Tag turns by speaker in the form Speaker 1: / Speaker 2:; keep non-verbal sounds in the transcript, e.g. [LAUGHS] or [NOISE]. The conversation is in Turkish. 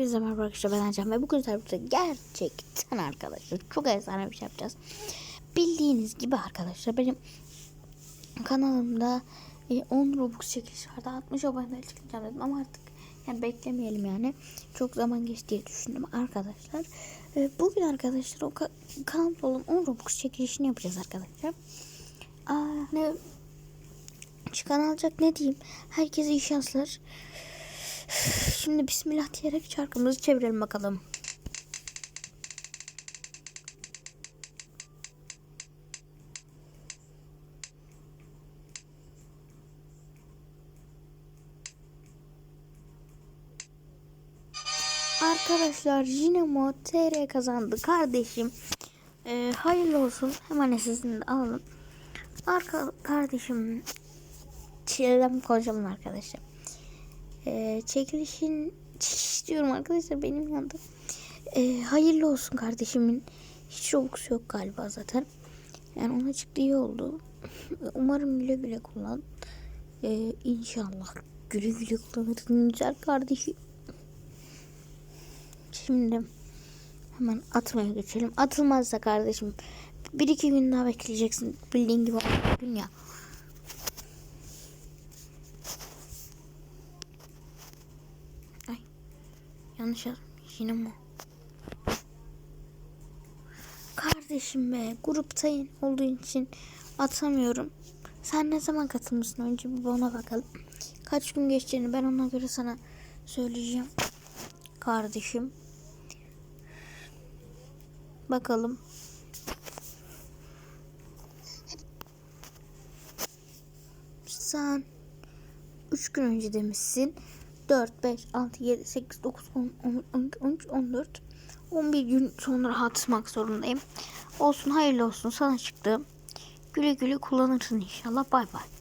Speaker 1: Hepinize merhaba arkadaşlar ben Ercan ve bugün sizlerle gerçekten arkadaşlar çok efsane bir şey yapacağız. Bildiğiniz gibi arkadaşlar benim kanalımda e, 10 Robux çekiliş vardı 60 abone çıkacağım dedim ama artık yani beklemeyelim yani çok zaman geçti diye düşündüm arkadaşlar. E, bugün arkadaşlar o ka- kanalda olan 10 Robux çekilişini yapacağız arkadaşlar. Aa, ne çıkan alacak ne diyeyim herkese iyi şanslar. Şimdi bismillah diyerek çarkımızı çevirelim bakalım. Arkadaşlar Jinemo TR kazandı kardeşim. Ee, hayırlı olsun. Hemen sizin de alalım. Arka kardeşim çileden konuşalım arkadaşlar. Ee, çekilişin çekiş diyorum arkadaşlar benim yanında. Ee, hayırlı olsun kardeşimin. Hiç Robux yok galiba zaten. Yani ona çıktı iyi oldu. [LAUGHS] Umarım güle güle kullan. Ee, inşallah güle güle kullanırsın güzel kardeşim. Şimdi hemen atmaya geçelim. Atılmazsa kardeşim bir iki gün daha bekleyeceksin. Bildiğin gibi gün ya. Yanlış yazmış yine mi? Kardeşim be gruptayım olduğu için atamıyorum. Sen ne zaman katılmışsın önce bir ona bakalım. Kaç gün geçeceğini ben ona göre sana söyleyeceğim. Kardeşim. Bakalım. Sen 3 gün önce demişsin. 4, 5, 6, 7, 8, 9, 10, 11, 12, 13, 14, 11 gün sonra atmak zorundayım. Olsun hayırlı olsun sana çıktı. Güle güle kullanırsın inşallah. Bay bay.